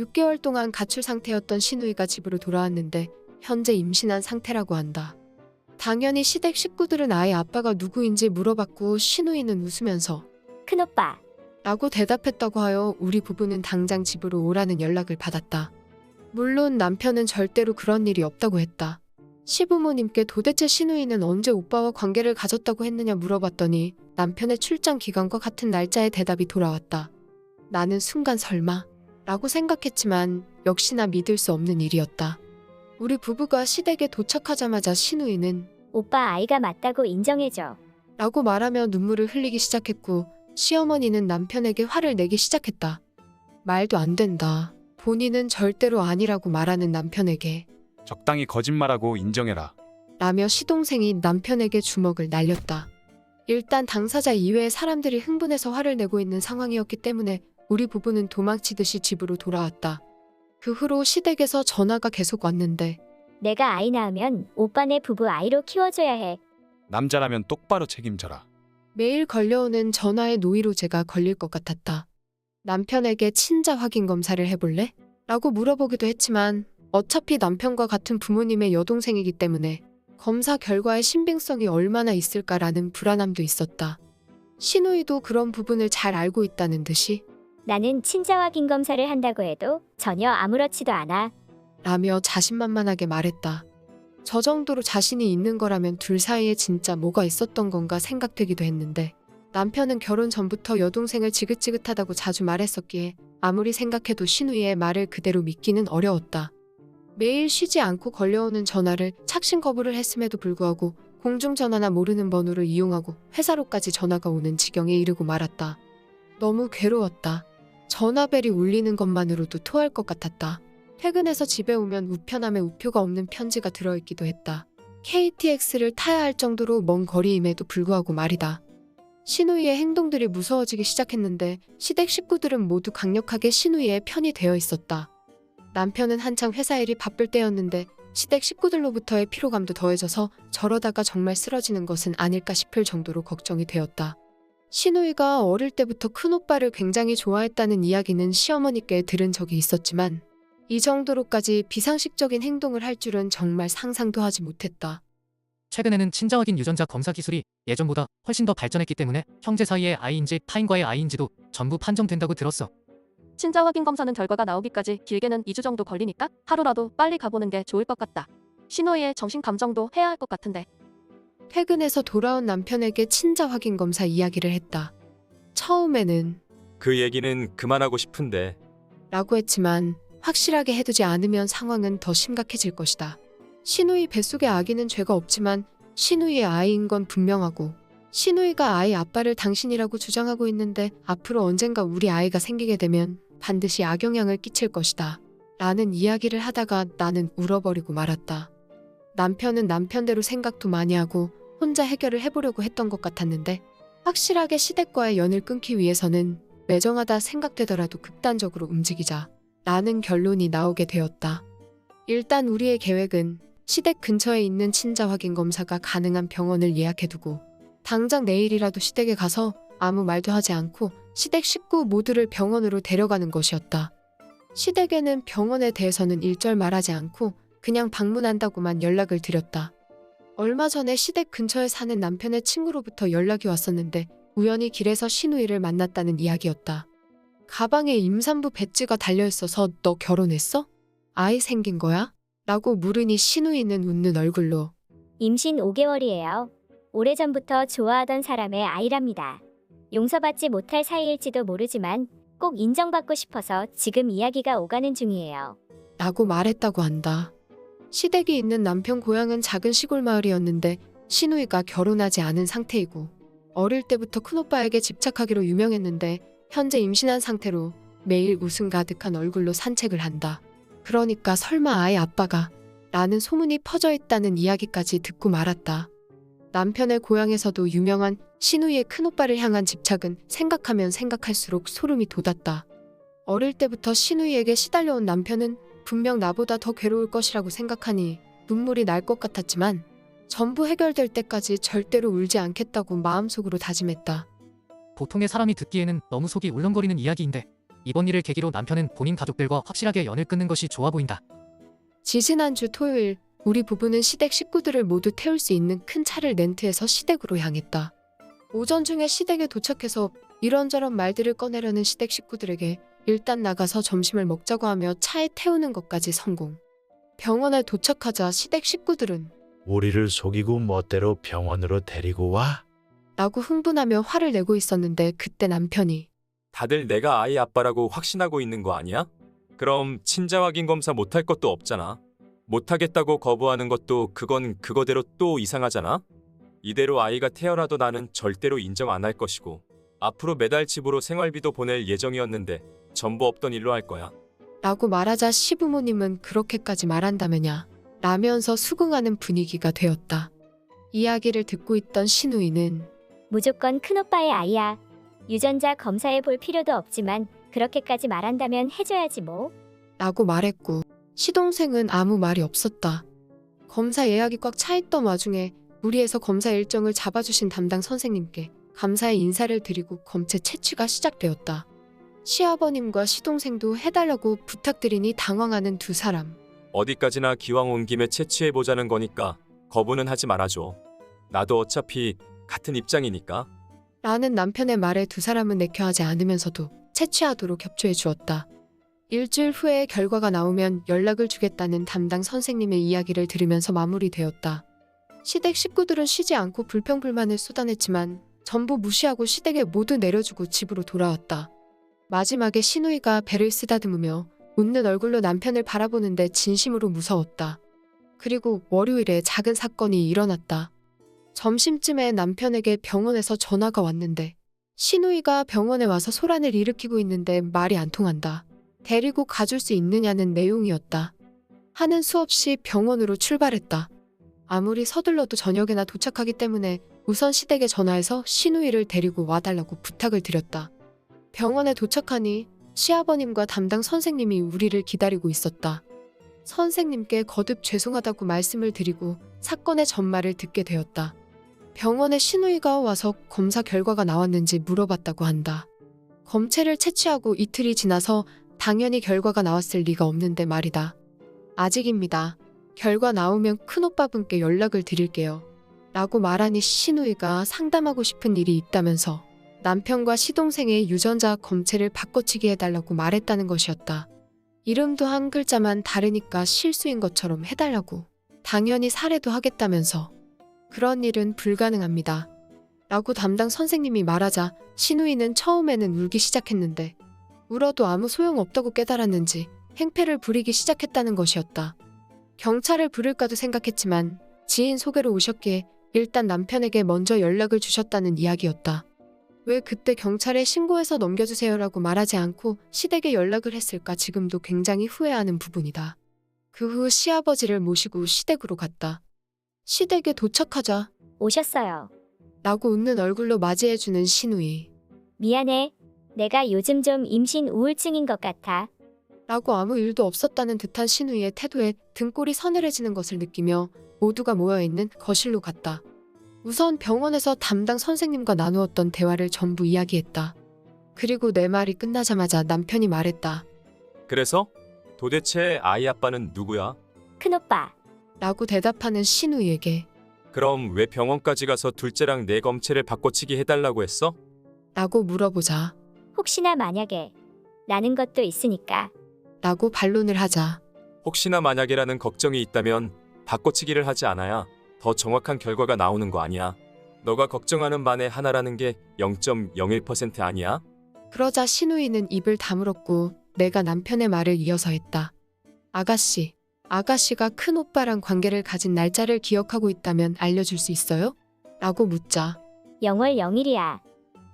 6개월 동안 가출 상태였던 신우이가 집으로 돌아왔는데 현재 임신한 상태라고 한다. 당연히 시댁 식구들은 아이 아빠가 누구인지 물어봤고 신우이는 웃으면서 큰오빠, 라고 대답했다고 하여 우리 부부는 당장 집으로 오라는 연락을 받았다. 물론 남편은 절대로 그런 일이 없다고 했다. 시부모님께 도대체 신우이는 언제 오빠와 관계를 가졌다고 했느냐 물어봤더니 남편의 출장 기간과 같은 날짜에 대답이 돌아왔다. 나는 순간 설마? 라고 생각했지만 역시나 믿을 수 없는 일이었다. 우리 부부가 시댁에 도착하자마자 신우이는 오빠 아이가 맞다고 인정해줘. 라고 말하며 눈물을 흘리기 시작했고 시어머니는 남편에게 화를 내기 시작했다. 말도 안 된다. 본인은 절대로 아니라고 말하는 남편에게 적당히 거짓말하고 인정해라. 라며 시동생이 남편에게 주먹을 날렸다. 일단 당사자 이외의 사람들이 흥분해서 화를 내고 있는 상황이었기 때문에 우리 부부는 도망치듯이 집으로 돌아왔다. 그 후로 시댁에서 전화가 계속 왔는데 내가 아이 낳으면 오빠네 부부 아이로 키워줘야 해. 남자라면 똑바로 책임져라. 매일 걸려오는 전화에 노이로 제가 걸릴 것 같았다. 남편에게 친자 확인 검사를 해볼래? 라고 물어보기도 했지만 어차피 남편과 같은 부모님의 여동생이기 때문에 검사 결과의 신빙성이 얼마나 있을까라는 불안함도 있었다. 신우이도 그런 부분을 잘 알고 있다는 듯이 나는 친자 확인 검사를 한다고 해도 전혀 아무렇지도 않아. 라며 자신만만하게 말했다. 저 정도로 자신이 있는 거라면 둘 사이에 진짜 뭐가 있었던 건가 생각되기도 했는데 남편은 결혼 전부터 여동생을 지긋지긋하다고 자주 말했었기에 아무리 생각해도 신우이의 말을 그대로 믿기는 어려웠다. 매일 쉬지 않고 걸려오는 전화를 착신 거부를 했음에도 불구하고 공중전화나 모르는 번호를 이용하고 회사로까지 전화가 오는 지경에 이르고 말았다. 너무 괴로웠다. 전화벨이 울리는 것만으로도 토할 것 같았다. 퇴근해서 집에 오면 우편함에 우표가 없는 편지가 들어있기도 했다. KTX를 타야 할 정도로 먼 거리임에도 불구하고 말이다. 신우이의 행동들이 무서워지기 시작했는데 시댁 식구들은 모두 강력하게 신우이의 편이 되어 있었다. 남편은 한창 회사 일이 바쁠 때였는데 시댁 식구들로부터의 피로감도 더해져서 저러다가 정말 쓰러지는 것은 아닐까 싶을 정도로 걱정이 되었다. 신우이가 어릴 때부터 큰오빠를 굉장히 좋아했다는 이야기는 시어머니께 들은 적이 있었지만 이 정도로까지 비상식적인 행동을 할 줄은 정말 상상도 하지 못했다. 최근에는 친자 확인 유전자 검사 기술이 예전보다 훨씬 더 발전했기 때문에 형제 사이의 아이인지 타인과의 아이인지도 전부 판정된다고 들었어. 친자 확인 검사는 결과가 나오기까지 길게는 2주 정도 걸리니까 하루라도 빨리 가보는 게 좋을 것 같다. 신호의 정신 감정도 해야 할 것 같은데. 퇴근해서 돌아온 남편에게 친자 확인 검사 이야기를 했다. 처음에는 그 얘기는 그만하고 싶은데 라고 했지만 확실하게 해두지 않으면 상황은 더 심각해질 것이다. 신우이 뱃속의 아기는 죄가 없지만 신우이의 아이인 건 분명하고 신우이가 아이 아빠를 당신이라고 주장하고 있는데 앞으로 언젠가 우리 아이가 생기게 되면 반드시 악영향을 끼칠 것이다. 라는 이야기를 하다가 나는 울어버리고 말았다. 남편은 남편대로 생각도 많이 하고 혼자 해결을 해보려고 했던 것 같았는데 확실하게 시댁과의 연을 끊기 위해서는 매정하다 생각되더라도 극단적으로 움직이자 라는 결론이 나오게 되었다. 일단 우리의 계획은 시댁 근처에 있는 친자 확인 검사가 가능한 병원을 예약해두고 당장 내일이라도 시댁에 가서 아무 말도 하지 않고 시댁 식구 모두를 병원으로 데려가는 것이었다. 시댁에는 병원에 대해서는 일절 말하지 않고 그냥 방문한다고만 연락을 드렸다. 얼마 전에 시댁 근처에 사는 남편의 친구로부터 연락이 왔었는데 우연히 길에서 신우이를 만났다는 이야기였다. 가방에 임산부 배지가 달려있어서 너 결혼했어? 아이 생긴 거야? 라고 물으니 신우이는 웃는 얼굴로 임신 5개월이에요. 오래전부터 좋아하던 사람의 아이랍니다. 용서받지 못할 사이일지도 모르지만 꼭 인정받고 싶어서 지금 이야기가 오가는 중이에요. 라고 말했다고 한다. 시댁이 있는 남편 고향은 작은 시골 마을이었는데 신우이가 결혼하지 않은 상태이고 어릴 때부터 큰오빠에게 집착하기로 유명했는데 현재 임신한 상태로 매일 웃음 가득한 얼굴로 산책을 한다. 그러니까 설마 아이 아빠가 라는 소문이 퍼져 있다는 이야기까지 듣고 말았다. 남편의 고향에서도 유명한 신우이의 큰오빠를 향한 집착은 생각하면 생각할수록 소름이 돋았다. 어릴 때부터 신우이에게 시달려온 남편은 분명 나보다 더 괴로울 것이라고 생각하니 눈물이 날 것 같았지만 전부 해결될 때까지 절대로 울지 않겠다고 마음속으로 다짐했다. 보통의 사람이 듣기에는 너무 속이 울렁거리는 이야기인데 이번 일을 계기로 남편은 본인 가족들과 확실하게 연을 끊는 것이 좋아 보인다. 지지난주 토요일 우리 부부는 시댁 식구들을 모두 태울 수 있는 큰 차를 렌트해서 시댁으로 향했다. 오전 중에 시댁에 도착해서 이런저런 말들을 꺼내려는 시댁 식구들에게 일단 나가서 점심을 먹자고 하며 차에 태우는 것까지 성공. 병원에 도착하자 시댁 식구들은 우리를 속이고 멋대로 병원으로 데리고 와? 라고 흥분하며 화를 내고 있었는데 그때 남편이 다들 내가 아이 아빠라고 확신하고 있는 거 아니야? 그럼 친자 확인 검사 못할 것도 없잖아. 못하겠다고 거부하는 것도 그건 그거대로 또 이상하잖아. 이대로 아이가 태어나도 나는 절대로 인정 안 할 것이고 앞으로 매달 집으로 생활비도 보낼 예정이었는데 전부 없던 일로 할 거야. 라고 말하자 시부모님은 그렇게까지 말한다면야 라면서 수긍하는 분위기가 되었다. 이야기를 듣고 있던 신우이는 무조건 큰오빠의 아이야. 유전자 검사해 볼 필요도 없지만 그렇게까지 말한다면 해줘야지 뭐. 라고 말했고 시동생은 아무 말이 없었다. 검사 예약이 꽉 차 있던 와중에 무리해서 검사 일정을 잡아주신 담당 선생님께 감사의 인사를 드리고 검체 채취가 시작되었다. 시아버님과 시동생도 해달라고 부탁드리니 당황하는 두 사람. 어디까지나 기왕 온 김에 채취해 보자는 거니까 거부는 하지 말아줘. 나도 어차피 같은 입장이니까. 라는 남편의 말에 두 사람은 내켜하지 않으면서도 채취하도록 협조해 주었다. 일주일 후에 결과가 나오면 연락을 주겠다는 담당 선생님의 이야기를 들으면서 마무리되었다. 시댁 식구들은 쉬지 않고 불평불만을 쏟아냈지만 전부 무시하고 시댁에 모두 내려주고 집으로 돌아왔다. 마지막에 신우이가 배를 쓰다듬으며 웃는 얼굴로 남편을 바라보는데 진심으로 무서웠다. 그리고 월요일에 작은 사건이 일어났다. 점심쯤에 남편에게 병원에서 전화가 왔는데 신우이가 병원에 와서 소란을 일으키고 있는데 말이 안 통한다. 데리고 가줄 수 있느냐는 내용이었다. 하는 수 없이 병원으로 출발했다. 아무리 서둘러도 저녁에나 도착하기 때문에 우선 시댁에 전화해서 신우이를 데리고 와달라고 부탁을 드렸다. 병원에 도착하니 시아버님과 담당 선생님이 우리를 기다리고 있었다. 선생님께 거듭 죄송하다고 말씀을 드리고 사건의 전말을 듣게 되었다. 병원에 신우이가 와서 검사 결과가 나왔는지 물어봤다고 한다. 검체를 채취하고 이틀이 지나서 당연히 결과가 나왔을 리가 없는데 말이다. 아직입니다. 결과 나오면 큰오빠 분께 연락을 드릴게요. 라고 말하니 신우이가 상담하고 싶은 일이 있다면서 남편과 시동생의 유전자 검체를 바꿔치기 해달라고 말했다는 것이었다. 이름도 한 글자만 다르니까 실수인 것처럼 해달라고. 당연히 살해도 하겠다면서. 그런 일은 불가능합니다. 라고 담당 선생님이 말하자 신우이는 처음에는 울기 시작했는데 울어도 아무 소용없다고 깨달았는지 행패를 부리기 시작했다는 것이었다. 경찰을 부를까도 생각했지만 지인 소개로 오셨기에 일단 남편에게 먼저 연락을 주셨다는 이야기였다. 왜 그때 경찰에 신고해서 넘겨주세요라고 말하지 않고 시댁에 연락을 했을까 지금도 굉장히 후회하는 부분이다. 그 후 시아버지를 모시고 시댁으로 갔다. 시댁에 도착하자 오셨어요. 라고 웃는 얼굴로 맞이해주는 신우이. 미안해. 내가 요즘 좀 임신 우울증인 것 같아. 라고 아무 일도 없었다는 듯한 신우이의 태도에 등골이 서늘해지는 것을 느끼며 모두가 모여있는 거실로 갔다. 우선 병원에서 담당 선생님과 나누었던 대화를 전부 이야기했다. 그리고 내 말이 끝나자마자 남편이 말했다. 그래서 도대체 아이 아빠는 누구야? 큰오빠. 라고 대답하는 신우이에게 그럼 왜 병원까지 가서 둘째랑 내 검체를 바꿔치기 해달라고 했어? 라고 물어보자 혹시나 만약에 나는 것도 있으니까. 라고 반론을 하자 혹시나 만약에라는 걱정이 있다면 바꿔치기를 하지 않아야 더 정확한 결과가 나오는 거 아니야. 너가 걱정하는 반의 하나라는 게 0.01% 아니야? 그러자 신우이는 입을 다물었고 내가 남편의 말을 이어서 했다. 아가씨, 아가씨가 큰 오빠랑 관계를 가진 날짜를 기억하고 있다면 알려줄 수 있어요? 라고 묻자 0월 0일이야.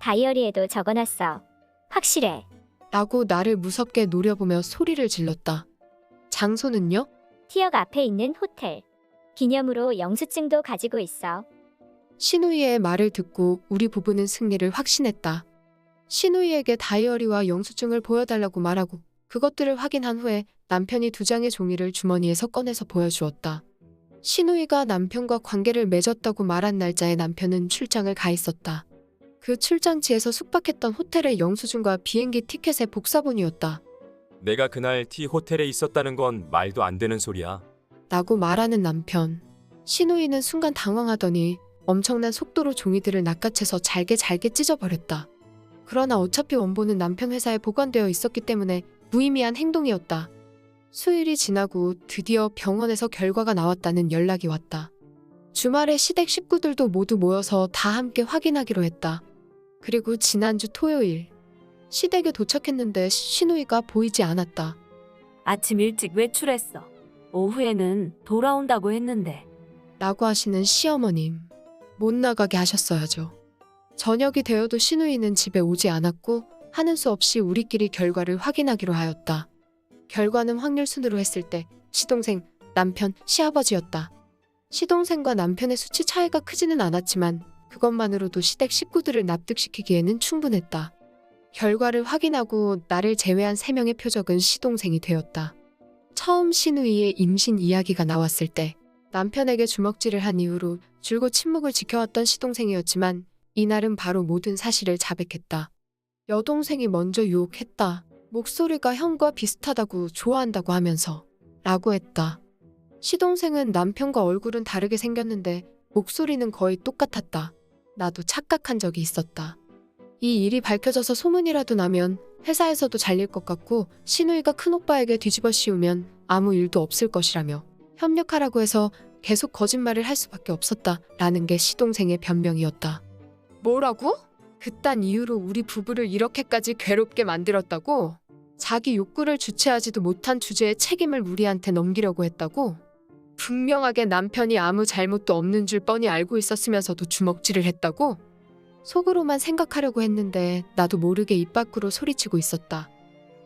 다이어리에도 적어놨어. 확실해. 라고 나를 무섭게 노려보며 소리를 질렀다. 장소는요? 티역 앞에 있는 호텔. 기념으로 영수증도 가지고 있어. 신우이의 말을 듣고 우리 부부는 승리를 확신했다. 신우이에게 다이어리와 영수증을 보여달라고 말하고 그것들을 확인한 후에 남편이 두 장의 종이를 주머니에서 꺼내서 보여주었다. 신우이가 남편과 관계를 맺었다고 말한 날짜에 남편은 출장을 가 있었다. 그 출장지에서 숙박했던 호텔의 영수증과 비행기 티켓의 복사본이었다. 내가 그날 T 호텔에 있었다는 건 말도 안 되는 소리야. 라고 말하는 남편. 신우이는 순간 당황하더니 엄청난 속도로 종이들을 낚아채서 잘게 잘게 찢어버렸다. 그러나 어차피 원본은 남편 회사에 보관되어 있었기 때문에 무의미한 행동이었다. 수일이 지나고 드디어 병원에서 결과가 나왔다는 연락이 왔다. 주말에 시댁 식구들도 모두 모여서 다 함께 확인하기로 했다. 그리고 지난주 토요일 시댁에 도착했는데 신우이가 보이지 않았다. 아침 일찍 외출했어. 오후에는 돌아온다고 했는데 라고 하시는 시어머님. 못 나가게 하셨어야죠. 저녁이 되어도 신우이는 집에 오지 않았고 하는 수 없이 우리끼리 결과를 확인하기로 하였다. 결과는 확률 순으로 했을 때 시동생, 남편, 시아버지였다. 시동생과 남편의 수치 차이가 크지는 않았지만 그것만으로도 시댁 식구들을 납득시키기에는 충분했다. 결과를 확인하고 나를 제외한 3명의 표적은 시동생이 되었다. 처음 신우이의 임신 이야기가 나왔을 때 남편에게 주먹질을 한 이후로 줄곧 침묵을 지켜왔던 시동생이었지만 이날은 바로 모든 사실을 자백했다. 여동생이 먼저 유혹했다. 목소리가 형과 비슷하다고 좋아한다고 하면서 라고 했다. 시동생은 남편과 얼굴은 다르게 생겼는데 목소리는 거의 똑같았다. 나도 착각한 적이 있었다. 이 일이 밝혀져서 소문이라도 나면 회사에서도 잘릴 것 같고 신우이가 큰오빠에게 뒤집어 씌우면 아무 일도 없을 것이라며 협력하라고 해서 계속 거짓말을 할 수밖에 없었다 라는 게 시동생의 변명이었다. 뭐라고? 그딴 이유로 우리 부부를 이렇게까지 괴롭게 만들었다고? 자기 욕구를 주체하지도 못한 주제에 책임을 우리한테 넘기려고 했다고? 분명하게 남편이 아무 잘못도 없는 줄 뻔히 알고 있었으면서도 주먹질을 했다고? 속으로만 생각하려고 했는데 나도 모르게 입 밖으로 소리치고 있었다.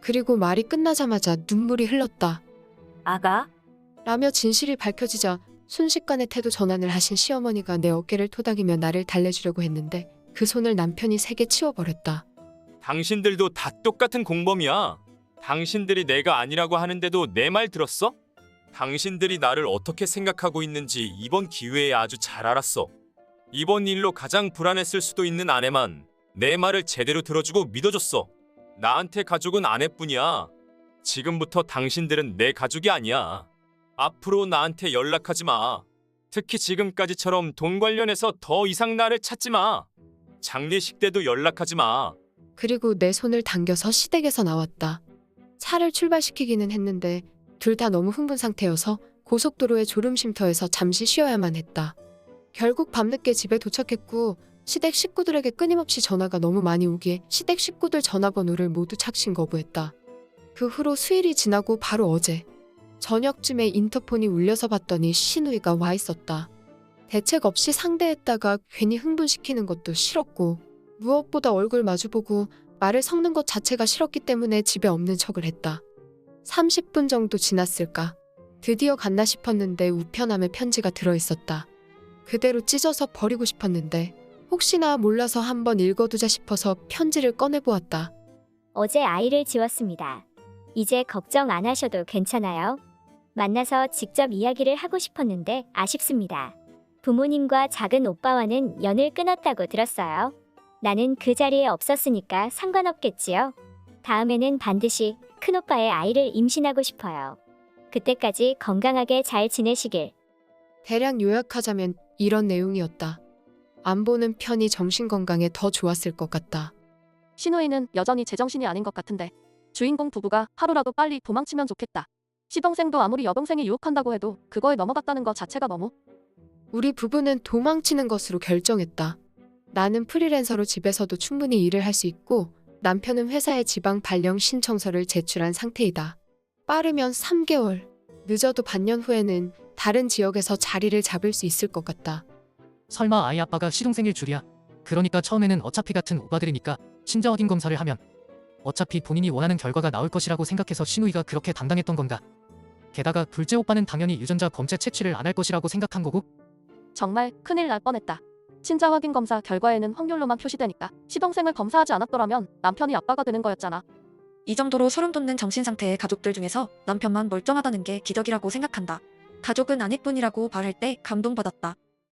그리고 말이 끝나자마자 눈물이 흘렀다. 아가 라며 진실이 밝혀지자 순식간에 태도 전환을 하신 시어머니가 내 어깨를 토닥이며 나를 달래주려고 했는데 그 손을 남편이 세게 치워버렸다. 당신들도 다 똑같은 공범이야. 당신들이 내가 아니라고 하는데도 내 말 들었어? 당신들이 나를 어떻게 생각하고 있는지 이번 기회에 아주 잘 알았어. 이번 일로 가장 불안했을 수도 있는 아내만 내 말을 제대로 들어주고 믿어줬어. 나한테 가족은 아내뿐이야. 지금부터 당신들은 내 가족이 아니야. 앞으로 나한테 연락하지 마. 특히 지금까지처럼 돈 관련해서 더 이상 나를 찾지 마. 장례식 때도 연락하지 마. 그리고 내 손을 당겨서 시댁에서 나왔다. 차를 출발시키기는 했는데 둘 다 너무 흥분 상태여서 고속도로의 졸음쉼터에서 잠시 쉬어야만 했다. 결국 밤늦게 집에 도착했고 시댁 식구들에게 끊임없이 전화가 너무 많이 오기에 시댁 식구들 전화번호를 모두 착신 거부했다. 그 후로 수일이 지나고 바로 어제 저녁쯤에 인터폰이 울려서 봤더니 신우이가 와 있었다. 대책 없이 상대했다가 괜히 흥분시키는 것도 싫었고 무엇보다 얼굴 마주보고 말을 섞는 것 자체가 싫었기 때문에 집에 없는 척을 했다. 30분 정도 지났을까. 드디어 갔나 싶었는데 우편함에 편지가 들어있었다. 그대로 찢어서 버리고 싶었는데 혹시나 몰라서 한번 읽어두자 싶어서 편지를 꺼내보았다. 어제 아이를 지웠습니다. 이제 걱정 안 하셔도 괜찮아요. 만나서 직접 이야기를 하고 싶었는데 아쉽습니다. 부모님과 작은 오빠와는 연을 끊었다고 들었어요. 나는 그 자리에 없었으니까 상관없겠지요. 다음에는 반드시 큰오빠의 아이를 임신하고 싶어요. 그때까지 건강하게 잘 지내시길. 대략 요약하자면 이런 내용이었다. 안 보는 편이 정신 건강에 더 좋았을 것 같다. 신우이는 여전히 제정신이 아닌 것 같은데 주인공 부부가 하루라도 빨리 도망치면 좋겠다. 시동생도 아무리 여동생이 유혹한다고 해도 그거에 넘어갔다는 것 자체가 너무 우리 부부는 도망치는 것으로 결정했다. 나는 프리랜서로 집에서도 충분히 일을 할 수 있고 남편은 회사에 지방 발령 신청서를 제출한 상태이다. 빠르면 3개월, 늦어도 반년 후에는 다른 지역에서 자리를 잡을 수 있을 것 같다. 설마 아이 아빠가 시동생일 줄이야. 그러니까 처음에는 어차피 같은 오빠들이니까 친자 확인 검사를 하면 어차피 본인이 원하는 결과가 나올 것이라고 생각해서 신우이가 그렇게 당당했던 건가. 게다가 둘째 오빠는 당연히 유전자 검체 채취를 안 할 것이라고 생각한 거고 정말 큰일 날 뻔했다. 친자 확인 검사 결과에는 확률로만 표시되니까 시동생을 검사하지 않았더라면 남편이 아빠가 되는 거였잖아. 이 정도로 소름 돋는 정신 상태의 가족들 중에서 남편만 멀쩡하다는 게 기적이라고 생각한다. 가족은 아내뿐이라고 말할 때 감동받았다.